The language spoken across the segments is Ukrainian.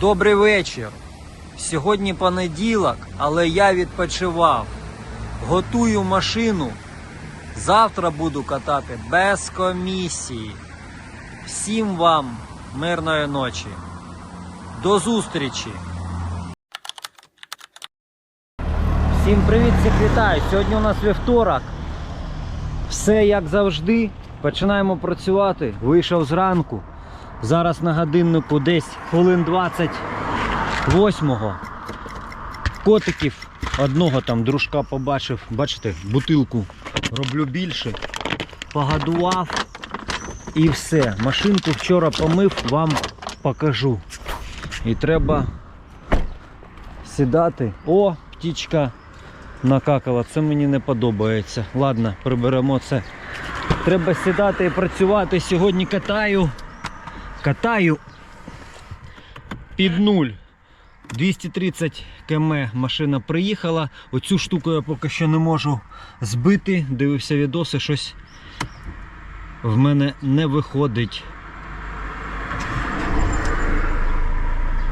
Добрий вечір. Сьогодні понеділок, але я відпочивав. Готую машину. Завтра буду катати без комісії. Всім вам мирної ночі. До зустрічі. Всім привіт, всіх вітаю. Сьогодні у нас вівторок. Все як завжди. Починаємо працювати. Вийшов зранку. Зараз на годиннику десь хвилин 28-го. Котиків одного там дружка побачив. Бачите, бутилку роблю більше. Погодував і все. Машинку вчора помив, вам покажу. І треба сідати. О, птічка накакала. Це мені не подобається. Ладно, приберемо це. Треба сідати і працювати. Сьогодні катаю. Катаю під нуль. 230 км машина приїхала. Оцю штуку я поки що не можу збити. Дивився відоси, щось в мене не виходить.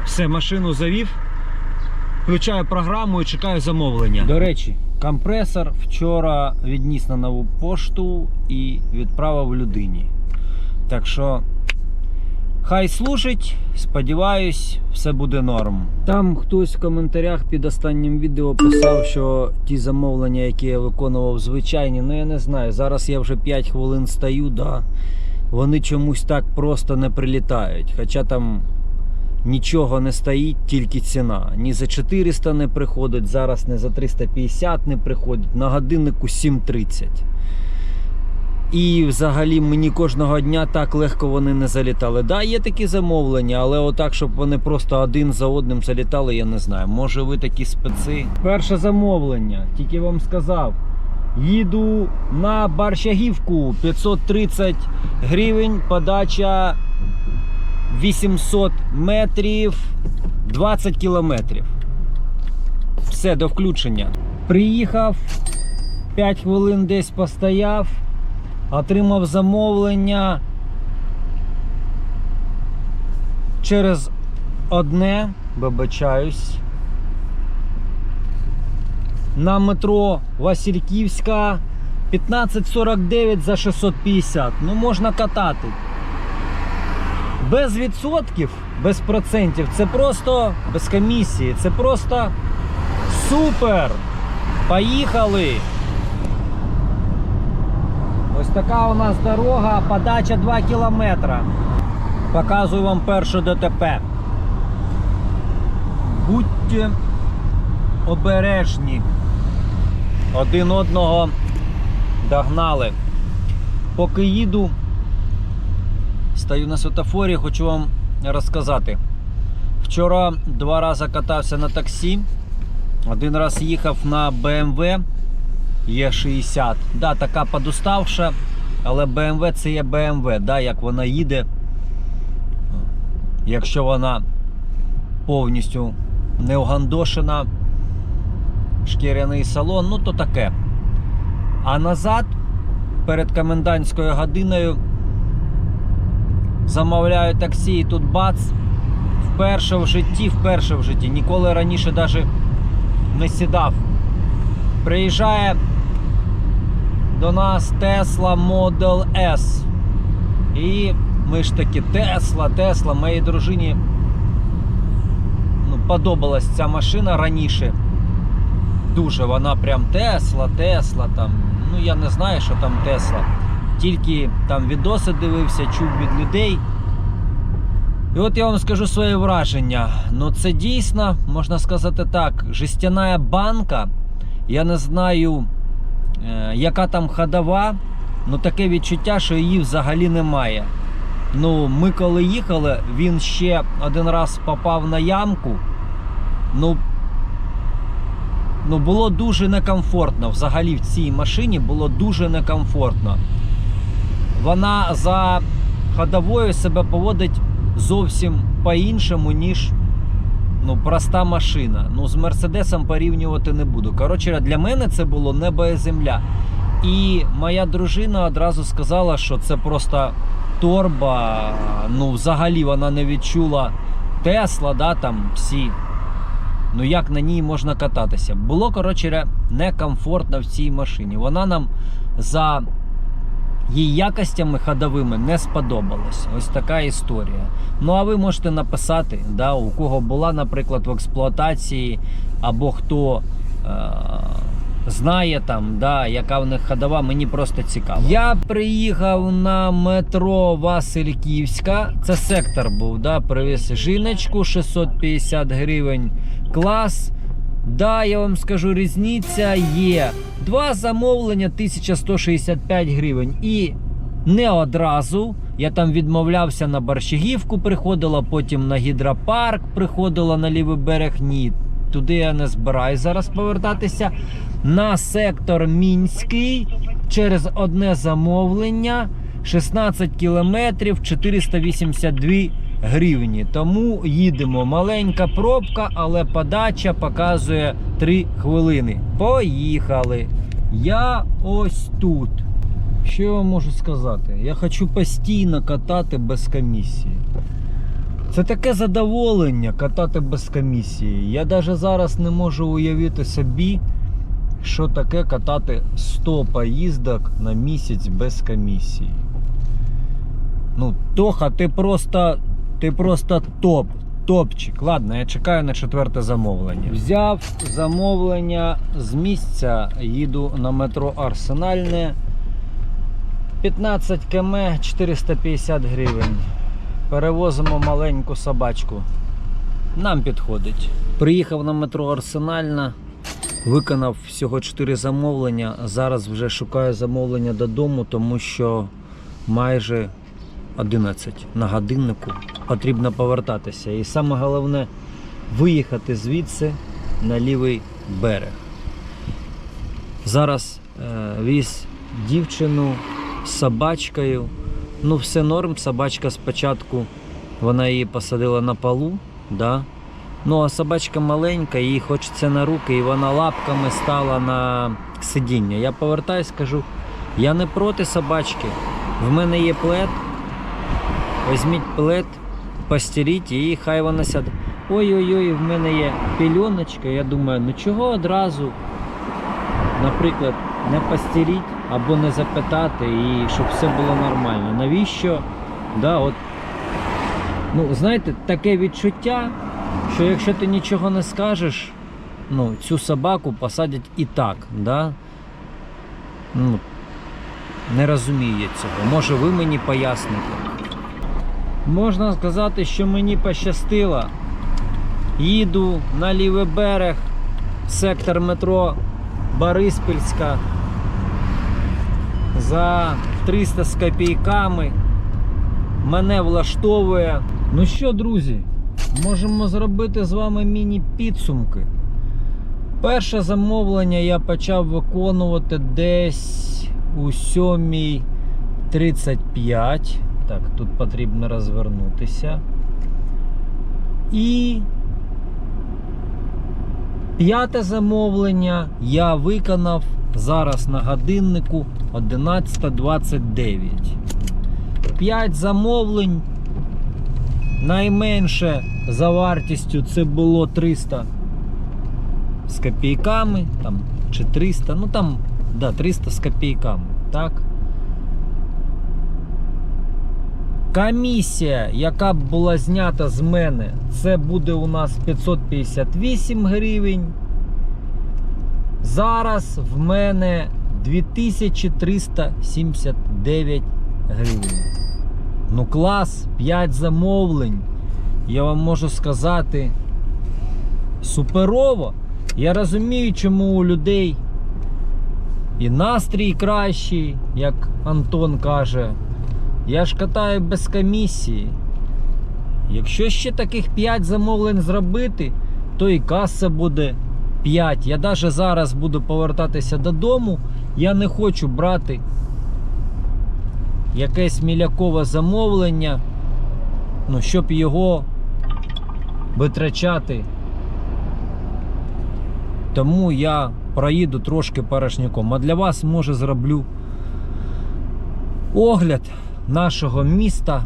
Все, машину завів. Включаю програму і чекаю замовлення. До речі, компресор вчора відніс на нову пошту і відправив людині. Так що хай служить, сподіваюсь, все буде норм. Там хтось в коментарях під останнім відео писав, що ті замовлення, які я виконував, звичайні, ну я не знаю. Зараз я вже 5 хвилин стою, да, вони чомусь так просто не прилітають. Хоча там нічого не стоїть, тільки ціна. Ні за 400 не приходить, зараз не за 350 не приходить, на годиннику 7.30. І взагалі мені кожного дня так легко вони не залітали. Да, є такі замовлення, але отак, щоб вони просто один за одним залітали, я не знаю. Може ви такі специ. Перше замовлення, тільки вам сказав. Їду на Барщагівку 530 гривень, подача 800 метрів 20 кілометрів. Все, до включення. Приїхав, 5 хвилин десь постояв, отримав замовлення через одне, вибачаюсь. На метро Васильківська 1549 за 650. Ну, можна катати без відсотків, без процентів, це просто без комісії, це просто супер. Поїхали. Ось така у нас дорога, подача 2 кілометра. Показую вам перше ДТП. Будьте обережні. Один одного догнали. Поки їду, Стою на світофорі, хочу вам розказати. Вчора два рази катався на таксі. Один раз їхав на BMW Е60. Да, така подуставша, але BMW це є BMW, да, як вона їде. Якщо вона повністю не огандошена, шкіряний салон, ну то таке. А назад, перед комендантською годиною, замовляю таксі і тут бац. Вперше в житті, вперше в житті, ніколи раніше навіть не сідав. Приїжджає до нас Tesla Model S. І ми ж таки Tesla, Tesla, моїй дружині ну, подобалась ця машина раніше. Дуже вона прям Tesla, Tesla там. Ну я не знаю, що там Tesla тільки там відоси дивився, чув від людей. І от я вам скажу своє враження. Ну це дійсно, можна сказати так, жестяна банка. Я не знаю, яка там ходова, але таке відчуття, що її взагалі немає. Ну, ми коли їхали, він ще один раз попав на ямку. Ну, ну було дуже некомфортно. Взагалі в цій машині було дуже некомфортно вона за ходовою себе поводить зовсім по-іншому, ніж ну, проста машина. Ну, з Мерседесом порівнювати не буду. Коротше, для мене це було небо і земля. І моя дружина одразу сказала, що це просто торба. Ну, взагалі вона не відчула Тесла, да, там всі. Ну як на ній можна кататися? Було, коротше, некомфортно в цій машині. Вона нам за її якостями ходовими не сподобалась. Ось така історія. Ну а ви можете написати, да, у кого була, наприклад, в експлуатації, або хто е- знає там, да, яка в них ходова, мені просто цікаво. Я приїхав на метро Васильківська. Це сектор був, да, привіз жіночку 650 гривень. Клас. Да, я вам скажу, різниця є. Два замовлення 1165 гривень. І не одразу. Я там відмовлявся на Борщагівку, приходила, потім на гідропарк, приходила на лівий берег. Ні, туди я не збираюсь зараз повертатися. На сектор Мінський через одне замовлення 16 кілометрів 482 гривні. Тому їдемо. Маленька пробка, але подача показує 3 хвилини. Поїхали. Я ось тут. Що я вам можу сказати? Я хочу постійно катати без комісії. Це таке задоволення катати без комісії. Я навіть зараз не можу уявити собі, що таке катати 100 поїздок на місяць без комісії. Ну, Тоха, ти просто, ти просто топ. Топчик. Ладно, я чекаю на четверте замовлення. Взяв замовлення з місця, їду на метро Арсенальне. 15 км 450 гривень. Перевозимо маленьку собачку. Нам підходить. Приїхав на метро Арсенальна, виконав всього 4 замовлення. Зараз вже шукаю замовлення додому, тому що майже 11 на годиннику потрібно повертатися. І саме головне виїхати звідси на лівий берег. Зараз е, віз дівчину з собачкою. Ну, все норм. Собачка спочатку вона її посадила на полу. Да? Ну, а собачка маленька, їй хочеться на руки, і вона лапками стала на сидіння. Я повертаюсь, кажу, я не проти собачки. В мене є плед. Візьміть плед, постеліть і хай вона сяде. Ой-ой-ой, в мене є пільоночка. Я думаю, ну чого одразу, наприклад, не постеліть або не запитати, і щоб все було нормально. Навіщо? Да, от, ну, знаєте, таке відчуття, що якщо ти нічого не скажеш, ну, цю собаку посадять і так. Да? Ну, не розумію я цього. Може ви мені поясните. Можна сказати, що мені пощастило. Їду на лівий берег, сектор метро Бориспільська за 300 з копійками. Мене влаштовує. Ну що, друзі, можемо зробити з вами міні-підсумки. Перше замовлення я почав виконувати десь у 7.35. Так, тут потрібно розвернутися. І п'яте замовлення я виконав зараз на годиннику 11.29. 5 замовлень. Найменше за вартістю це було 300 з копійками, там, чи 300, ну там, да, 300 з копійками, так? Комісія, яка була знята з мене, це буде у нас 558 гривень. Зараз в мене 2379 гривень. Ну клас, 5 замовлень. Я вам можу сказати суперово. Я розумію, чому у людей і настрій кращий, як Антон каже. Я ж катаю без комісії. Якщо ще таких 5 замовлень зробити, то і каса буде 5. Я навіть зараз буду повертатися додому. Я не хочу брати якесь мілякове замовлення, ну, щоб його витрачати. Тому я проїду трошки порожняком. А для вас може зроблю огляд нашого міста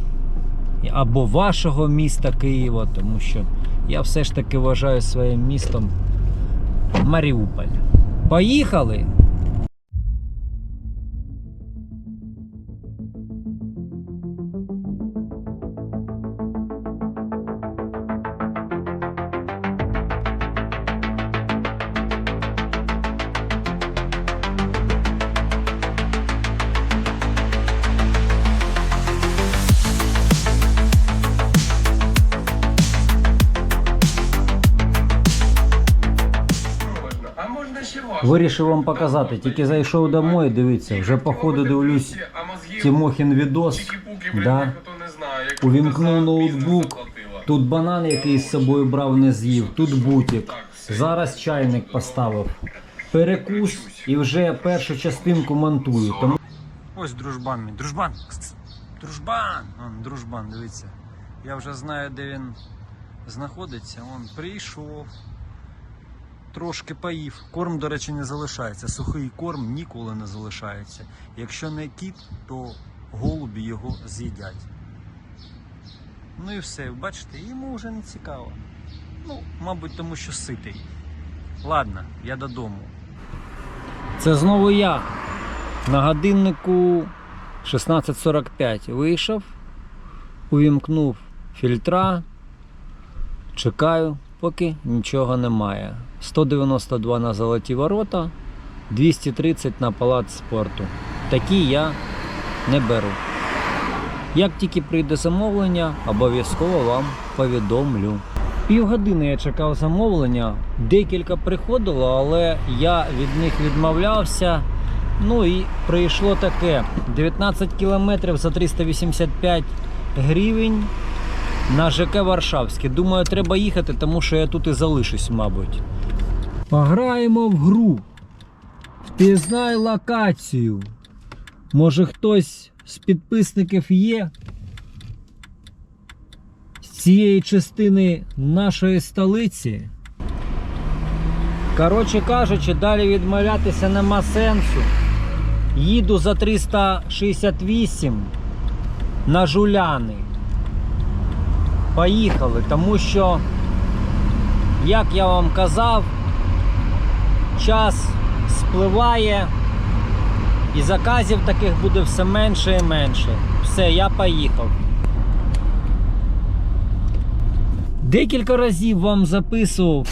або вашого міста Києва, тому що я все ж таки вважаю своїм містом Маріуполь. Поїхали! Вирішив вам показати, тільки зайшов домой, дивіться, вже походу дивлюсь Тимохін відос. Да. Увімкнув ноутбук. Тут банан, який з собою брав, не з'їв, тут бутик. Зараз чайник поставив. Перекус і вже першу частинку монтую. Тому... Ось дружбан мій. Дружбан! Дружбан! Он, дружбан, дивіться. Я вже знаю, де він знаходиться. Он прийшов. Трошки поїв. Корм, до речі, не залишається. Сухий корм ніколи не залишається. Якщо не кіт, то голубі його з'їдять. Ну і все, бачите, йому вже не цікаво. Ну, мабуть, тому що ситий. Ладно, я додому. Це знову я. На годиннику 16.45 вийшов, увімкнув фільтра, чекаю, поки нічого немає. 192 на золоті ворота, 230 на палац спорту. Такі я не беру. Як тільки прийде замовлення, обов'язково вам повідомлю. Півгодини я чекав замовлення, декілька приходило, але я від них відмовлявся. Ну і прийшло таке: 19 кілометрів за 385 гривень на ЖК Варшавське. Думаю, треба їхати, тому що я тут і залишусь, мабуть. Пограємо в гру. Впізнай локацію. Може хтось з підписників є з цієї частини нашої столиці. Коротше кажучи, далі відмовлятися нема сенсу. Їду за 368 на жуляни. Поїхали, тому що, як я вам казав, час спливає. І заказів таких буде все менше і менше. Все, я поїхав. Декілька разів вам записував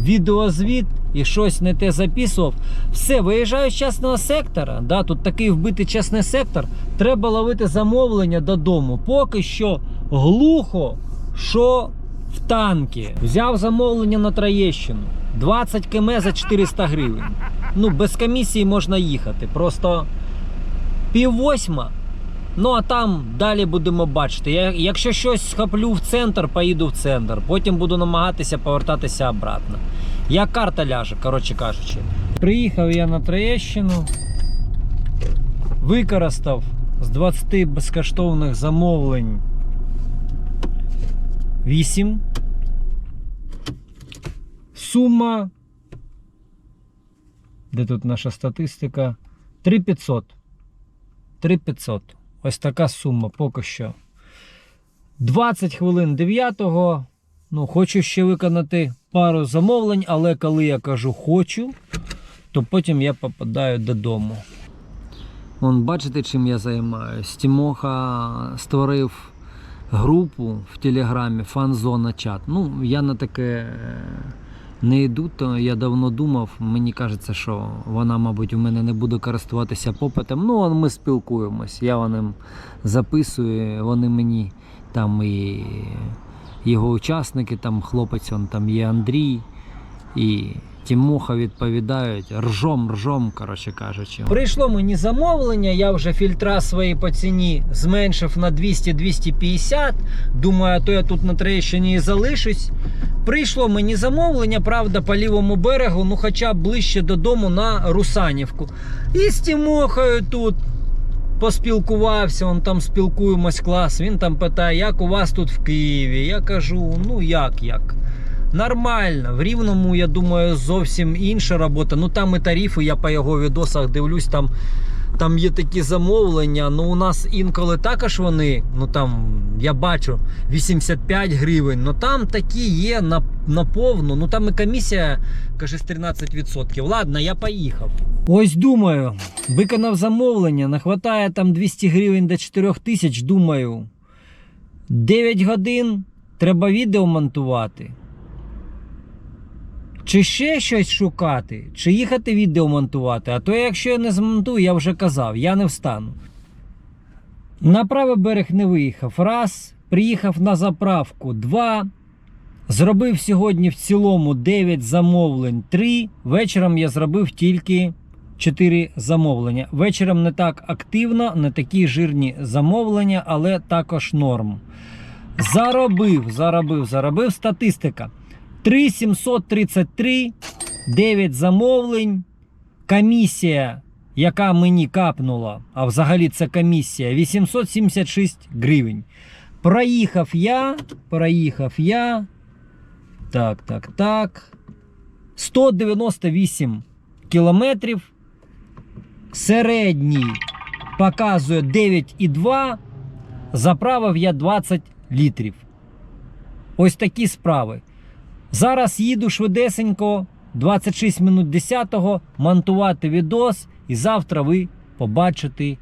відеозвіт і щось не те записував. Все, виїжджаю з частного сектора. Да, тут такий вбитий частний сектор. Треба ловити замовлення додому. Поки що глухо, що в танки. Взяв замовлення на Троєщину. 20 км за 400 гривень. Ну, без комісії можна їхати. Просто пів восьма. Ну а там далі будемо бачити. Я, якщо щось схоплю в центр, поїду в центр. Потім буду намагатися повертатися обратно. Як карта ляже, коротше кажучи. Приїхав я на Троєщину, використав з 20 безкоштовних замовлень 8. Сума. Де тут наша статистика? 3500. 3500. Ось така сума поки що. 20 хвилин 9-го. Ну, хочу ще виконати пару замовлень, але коли я кажу хочу, то потім я попадаю додому. Вон, бачите, чим я займаюсь? Тімоха створив групу в Телеграмі Фанзона чат. Ну, я на таке е, не йду, то я давно думав. Мені кажеться, що вона, мабуть, у мене не буде користуватися попитом. Ну, ми спілкуємось. Я ним записую, вони мені там і його учасники, там хлопець, он там є Андрій і Тімоха відповідають ржом, ржом, коротше кажучи. Прийшло мені замовлення, я вже фільтра свої по ціні зменшив на 200-250. Думаю, то я тут на Троєщині і залишусь. Прийшло мені замовлення, правда, по лівому берегу, ну хоча б ближче додому на Русанівку. І з Тімохою тут поспілкувався, он там спілкуємось клас. Він там питає, як у вас тут в Києві. Я кажу, ну як, як. Нормально. В Рівному, я думаю, зовсім інша робота. Ну там і тарифи, я по його відосах дивлюсь, там Там є такі замовлення. Ну, у нас інколи також вони, ну там, я бачу, 85 гривень. Ну там такі є на, на повну. Ну там і комісія каже з 13%. Ладно, я поїхав. Ось думаю, виконав замовлення, не хватає там 200 гривень до 4 тисяч. Думаю, 9 годин треба відео монтувати. Чи ще щось шукати, чи їхати відео монтувати. А то якщо я не змонтую, я вже казав, я не встану. На правий берег не виїхав. Раз. Приїхав на заправку. Два. Зробив сьогодні в цілому 9 замовлень. 3. Вечором я зробив тільки 4 замовлення. Вечором не так активно, не такі жирні замовлення, але також норм. Заробив, заробив, заробив. Статистика. 3733, 9 замовлень. Комісія, яка мені капнула, а взагалі це комісія, 876 гривень. Проїхав я, проїхав я. Так, так, так. 198 кілометрів. Середній показує 9,2. Заправив я 20 літрів. Ось такі справи. Зараз їду швидесенько, 26 минут 10-го, монтувати відос, і завтра ви побачите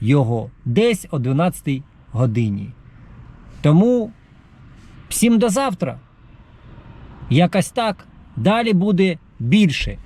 його десь о 12 годині. Тому всім до завтра. Якось так. Далі буде більше.